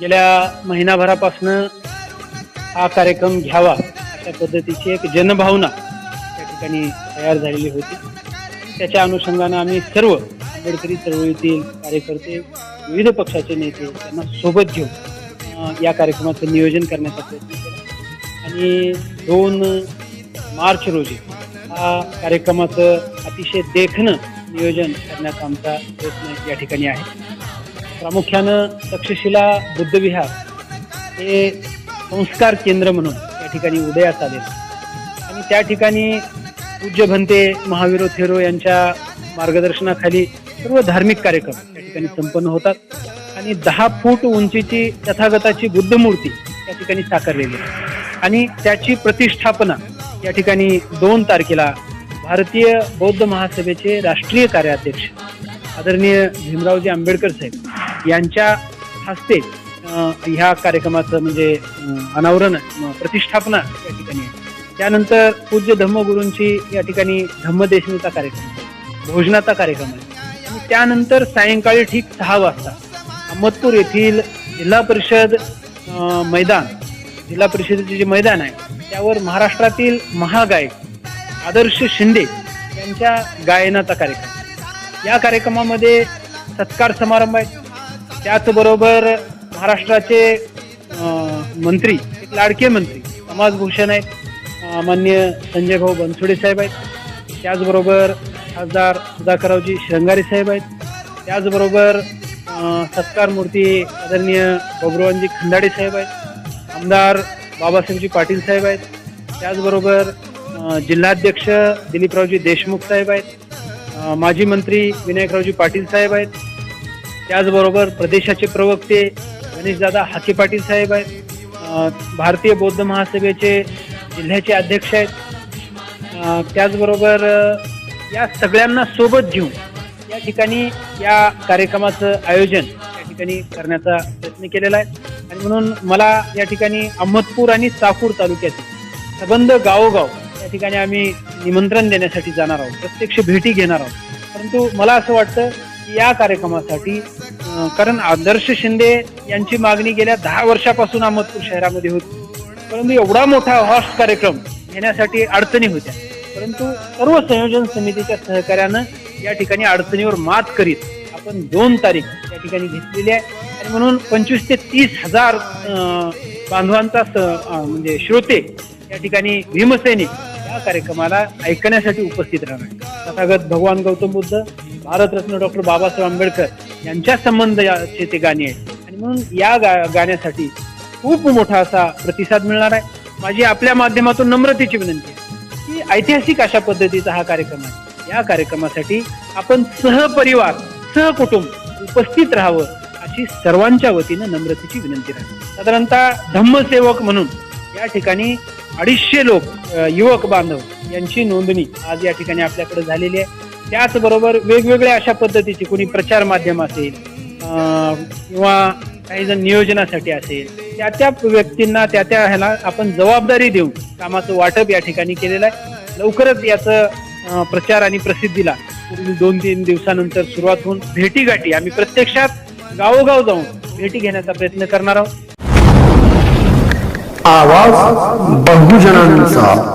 गेल्या महिनाभरापासनं हा कार्यक्रम घ्यावा अशा पद्धतीची एक जनभावना त्या ठिकाणी तयार झालेली होती. त्याच्या अनुषंगानं आम्ही सर्व आंबेडकरी चळवळीतील कार्यकर्ते विविध पक्षाचे नेते त्यांना सोबत घेऊन या कार्यक्रमाचं नियोजन करण्याचा प्रयत्न केला. आणि दोन मार्च रोजी हा कार्यक्रमाचं अतिशय देखणं नियोजन करण्याचा आमचा प्रयत्न या ठिकाणी आहे. प्रामुख्यानं तक्षशिला बुद्धविहार हे संस्कार केंद्र म्हणून या ठिकाणी उदयास आले आणि त्या ठिकाणी पूज्य भंते महावीरो थेरो यांच्या मार्गदर्शनाखाली सर्व धार्मिक कार्यक्रम त्या ठिकाणी संपन्न होतात. आणि दहा फूट उंचीची तथागताची बुद्ध मूर्ती त्या ठिकाणी साकारलेली आणि त्याची प्रतिष्ठापना या ठिकाणी दोन तारखेला भारतीय बौद्ध महासभेचे राष्ट्रीय कार्याध्यक्ष आदरणीय भीमरावजी आंबेडकर साहेब यांच्या हस्ते ह्या कार्यक्रमाचं म्हणजे अनावरण प्रतिष्ठापना या ठिकाणी त्यानंतर पूज्य धम्मगुरूंची या ठिकाणी धम्मदेशनीचा कार्यक्रम भोजनाचा कार्यक्रम आहे. आणि त्यानंतर सायंकाळी ठीक सहा वाजता अहमदपूर येथील जिल्हा परिषद मैदान जिल्हा परिषदेचे जे मैदान आहे त्यावर महाराष्ट्रातील महागायक आदर्श शिंदे यांच्या गायनाचा कार्यक्रम या कार्यक्रमामध्ये सत्कार समारंभ आहे. त्याचबरोबर महाराष्ट्राचे मंत्री एक लाडके मंत्री समाजभूषण आहेत मान्य संजय भाऊ बनसोडे साहेब आहेत. त्याचबरोबर खासदार सुधाकररावजी श्रंगारे साहेब आहेत. त्याचबरोबर सत्कार मूर्ती आदरणीय बबरुवानजी खंदाडे साहेब आहेत. आमदार बाबासाहेबजी पाटील साहेब आहेत. त्याचबरोबर जिल्हाध्यक्ष दिलीपरावजी देशमुख साहेब आहेत. माजी मंत्री विनायकरावजी पाटील साहेब आहेत. त्याचबरोबर प्रदेशाचे प्रवक्ते गणेशदादा हाके पाटील साहेब आहेत भारतीय बौद्ध महासभेचे जिल्ह्याचे अध्यक्ष आहेत. त्याचबरोबर या सगळ्यांना सोबत घेऊन या ठिकाणी या कार्यक्रमाचं आयोजन या ठिकाणी करण्याचा प्रयत्न केलेला आहे. आणि म्हणून मला या ठिकाणी अहमदपूर आणि चाकूर तालुक्यातील सबंध गावोगाव या ठिकाणी आम्ही निमंत्रण देण्यासाठी जाणार आहोत. प्रत्यक्ष भेटी घेणार आहोत. परंतु मला असं वाटतं की या कार्यक्रमासाठी कारण आदर्श शिंदे यांची मागणी गेल्या दहा वर्षापासून अहमदपूर शहरामध्ये होती. परंतु एवढा मोठा हॉस्ट कार्यक्रम घेण्यासाठी अडचणी होत्या. परंतु सर्व संयोजन समितीच्या सहकार्यानं या ठिकाणी अडचणीवर मात करीत आपण दोन तारीख या ठिकाणी घेतलेली आहे. आणि म्हणून पंचवीस ते तीस हजार बांधवांचा स- म्हणजे श्रोते या ठिकाणी भीमसैनिक या कार्यक्रमाला ऐकण्यासाठी उपस्थित राहणार तथागत भगवान गौतम बुद्ध भारतरत्न डॉक्टर बाबासाहेब आंबेडकर यांच्या संबंधाचे ते गाणी आहेत. आणि म्हणून या गा गाण्यासाठी खूप मोठा असा प्रतिसाद मिळणार आहे. माझी आपल्या माध्यमातून नम्रतेची विनंती आहे की ऐतिहासिक अशा पद्धतीचा हा कार्यक्रम आहे. या कार्यक्रमासाठी आपण सहपरिवार सहकुटुंब उपस्थित राहावं अशी सर्वांच्या वतीनं नम्रतेची विनंती राहते. साधारणतः धम्मसेवक म्हणून या ठिकाणी अडीचशे लोक युवक बांधव यांची नोंदणी आज या ठिकाणी आपल्याकडे झालेली आहे. त्याचबरोबर वेगवेगळ्या अशा पद्धतीची कोणी प्रचार माध्यम असेल किंवा काही जण नियोजनासाठी असेल त्या त्या व्यक्तींना त्या त्या ह्याला आपण जबाबदारी देऊन कामाचं वाटप या ठिकाणी केलेलं आहे. लवकरच याचं प्रचार आणि प्रसिद्धीला दोन तीन दिवसानंतर सुरुवात होऊन भेटीगाठी आम्ही प्रत्यक्षात गावोगाव जाऊन भेटी घेण्याचा प्रयत्न करणार आहोत. आवाज बहुजनांचा.